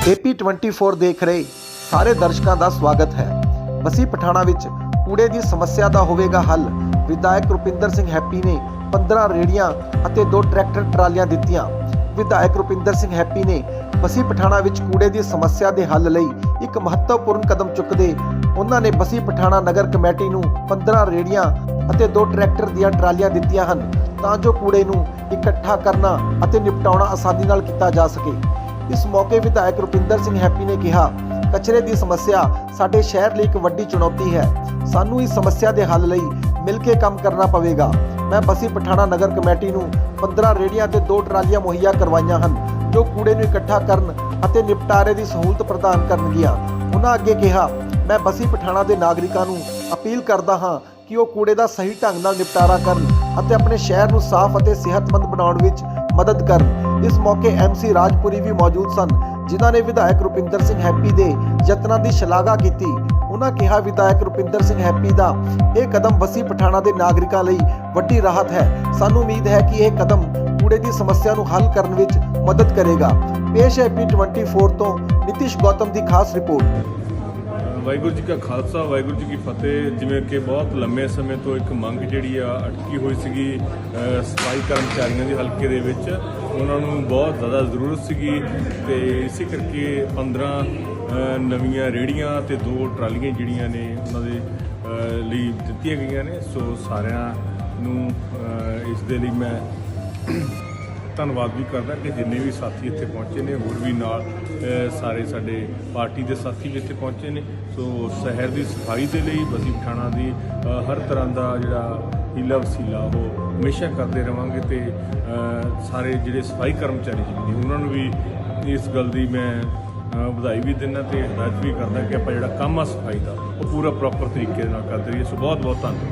AP24 ਦੇਖ ਰਹੇ ਸਾਰੇ ਦਰਸ਼ਕਾਂ ਦਾ ਸਵਾਗਤ ਹੈ। ਬਸੀ ਪਠਾਣਾ ਵਿੱਚ ਕੂੜੇ ਦੀ ਸਮੱਸਿਆ ਦਾ ਹੋਵੇਗਾ ਹੱਲ। ਵਿਧਾਇਕ ਰੁਪਿੰਦਰ ਸਿੰਘ ਹੈਪੀ ਨੇ 15 ਰੇੜੀਆਂ ਅਤੇ ਦੋ ਟਰੈਕਟਰ ਟਰਾਲੀਆਂ ਦਿੱਤੀਆਂ। ਵਿਧਾਇਕ ਰੁਪਿੰਦਰ ਸਿੰਘ ਹੈਪੀ ਨੇ ਬਸੀ ਪਠਾਣਾ ਵਿੱਚ ਕੂੜੇ ਦੀ ਸਮੱਸਿਆ ਦੇ ਹੱਲ ਲਈ ਇੱਕ ਮਹੱਤਵਪੂਰਨ ਕਦਮ ਚੁੱਕਦੇ ਉਹਨਾਂ ਨੇ ਬਸੀ ਪਠਾਣਾ ਨਗਰ ਕਮੇਟੀ ਨੂੰ 15 ਰੇੜੀਆਂ ਅਤੇ ਦੋ ਟਰੈਕਟਰ ਦੀਆਂ ਟਰਾਲੀਆਂ ਦਿੱਤੀਆਂ ਹਨ ਤਾਂ ਜੋ ਕੂੜੇ ਨੂੰ ਇਕੱਠਾ ਕਰਨਾ ਅਤੇ ਨਿਪਟਾਉਣਾ ਆਸਾਨੀ ਨਾਲ ਕੀਤਾ ਜਾ ਸਕੇ। ਇਸ ਮੌਕੇ ਵਿਧਾਇਕ ਰੁਪਿੰਦਰ ਸਿੰਘ ਹੈਪੀ ਨੇ ਕਿਹਾ, ਕਚਰੇ ਦੀ ਸਮੱਸਿਆ ਸਾਡੇ ਸ਼ਹਿਰ ਲਈ ਇੱਕ ਵੱਡੀ ਚੁਣੌਤੀ ਹੈ। ਸਾਨੂੰ ਇਸ ਸਮੱਸਿਆ ਦੇ ਹੱਲ ਲਈ ਮਿਲ ਕੇ ਕੰਮ ਕਰਨਾ ਪਵੇਗਾ। ਮੈਂ ਬਸੀ ਪਠਾਣਾ ਨਗਰ ਕਮੇਟੀ ਨੂੰ 15 ਰੇੜੀਆਂ ਤੇ ਦੋ ਟਰਾਲੀਆਂ ਮੁਹੱਈਆ ਕਰਵਾਈਆਂ ਹਨ, ਜੋ ਕੂੜੇ ਨੂੰ ਇਕੱਠਾ ਕਰਨ ਅਤੇ ਨਿਪਟਾਰੇ ਦੀ ਸਹੂਲਤ ਪ੍ਰਦਾਨ ਕਰਨਗੀਆਂ। ਉਹਨਾਂ ਅੱਗੇ ਕਿਹਾ, ਮੈਂ ਬਸੀ ਪਠਾਣਾ ਦੇ ਨਾਗਰਿਕਾਂ ਨੂੰ ਅਪੀਲ ਕਰਦਾ ਹਾਂ ਕਿ ਉਹ ਕੂੜੇ ਦਾ ਸਹੀ ਢੰਗ ਨਾਲ ਨਿਪਟਾਰਾ ਕਰਨ ਅਤੇ ਆਪਣੇ ਸ਼ਹਿਰ ਨੂੰ ਸਾਫ਼ ਅਤੇ ਸਿਹਤਮੰਦ ਬਣਾਉਣ ਵਿੱਚ ਮਦਦ ਕਰਨ। ਇਸ ਮੌਕੇ ਐਮਸੀ ਰਾਜਪੁਰੀ ਵੀ ਮੌਜੂਦ ਸਨ, ਜਿਨ੍ਹਾਂ ਨੇ ਵਿਧਾਇਕ ਰੁਪਿੰਦਰ ਸਿੰਘ ਹੈਪੀ ਦੇ ਯਤਨਾਂ ਦੀ ਸ਼ਲਾਘਾ ਕੀਤੀ। ਉਹਨਾਂ ਕਿਹਾ, ਵਿਧਾਇਕ ਰੁਪਿੰਦਰ ਸਿੰਘ ਹੈਪੀ ਦਾ ਇਹ ਕਦਮ ਬਸੀ ਪਠਾਣਾ ਦੇ ਨਾਗਰਿਕਾਂ ਲਈ ਵੱਡੀ ਰਾਹਤ ਹੈ। ਸਾਨੂੰ ਉਮੀਦ ਹੈ ਕਿ ਇਹ ਕਦਮ ਕੂੜੇ ਦੀ ਸਮੱਸਿਆ ਨੂੰ ਹੱਲ ਕਰਨ ਵਿੱਚ ਮਦਦ ਕਰੇਗਾ। ਪੇਸ਼ ਹੈ ਪੀ24 ਤੋਂ ਨਿਤਿਸ਼ ਗੌਤਮ ਦੀ ਖਾਸ ਰਿਪੋਰਟ। ਵਾਹਿਗੁਰੂ ਜੀ ਕਾ ਖਾਲਸਾ, ਵਾਹਿਗੁਰੂ ਜੀ ਕੀ ਫਤਿਹ। ਜਿਵੇਂ ਕਿ ਬਹੁਤ ਲੰਮੇ ਸਮੇਂ ਤੋਂ ਇੱਕ ਮੰਗ ਜਿਹੜੀ ਆ ਅਟਕੀ ਹੋਈ ਸੀਗੀ ਸਫ਼ਾਈ ਕਰਮਚਾਰੀਆਂ ਦੀ ਹਲਕੇ ਦੇ ਵਿੱਚ। ਉਹਨਾਂ ਨੂੰ ਬਹੁਤ ਜ਼ਿਆਦਾ ਜ਼ਰੂਰਤ ਸੀਗੀ ਤੇ ਇਸੇ ਕਰਕੇ 15 ਨਵੀਆਂ ਰੇੜੀਆਂ ਤੇ ਦੋ ਟਰਾਲੀਆਂ ਜਿਹੜੀਆਂ ਨੇ ਉਹਨਾਂ ਦੇ ਲਈ ਦਿੱਤੀਆਂ ਗਈਆਂ ਨੇ। ਸੋ ਸਾਰਿਆਂ ਨੂੰ ਇਸ ਦੇ ਲਈ ਮੈਂ ਧੰਨਵਾਦ ਵੀ ਕਰਦਾ ਕਿ ਜਿੰਨੇ ਵੀ ਸਾਥੀ ਇੱਥੇ ਪਹੁੰਚੇ ਨੇ, ਹੋਰ ਵੀ ਨਾਲ ਸਾਰੇ ਸਾਡੇ ਪਾਰਟੀ ਦੇ ਸਾਥੀ ਵੀ ਇੱਥੇ ਪਹੁੰਚੇ ਨੇ। ਸੋ ਸ਼ਹਿਰ ਦੀ ਸਫ਼ਾਈ ਦੇ ਲਈ ਬਸੀ ਪਠਾਣਾ ਦੀ ਹਰ ਤਰ੍ਹਾਂ ਦਾ ਜਿਹੜਾ ਹੀਲਾ ਵਸੀਲਾ ਉਹ ਹਮੇਸ਼ਾ ਕਰਦੇ ਰਵਾਂਗੇ ਤੇ ਸਾਰੇ ਜਿਹੜੇ ਸਫ਼ਾਈ ਕਰਮਚਾਰੀ ਜਿਹੜੇ ਉਹਨਾਂ ਨੂੰ ਵੀ ਇਸ ਗੱਲ ਦੀ ਮੈਂ ਵਧਾਈ ਵੀ ਦਿੰਦਾ ਤੇ ਹਦਾਇਤ ਵੀ ਕਰਦਾ ਕਿ ਆਪਾਂ ਜਿਹੜਾ ਕੰਮ ਆ ਸਫ਼ਾਈ ਦਾ, ਉਹ ਪੂਰਾ ਪ੍ਰੋਪਰ ਤਰੀਕੇ ਨਾਲ ਕਰਦੇ ਰਹੀਏ। ਸੋ ਬਹੁਤ ਬਹੁਤ ਧੰਨਵਾਦ।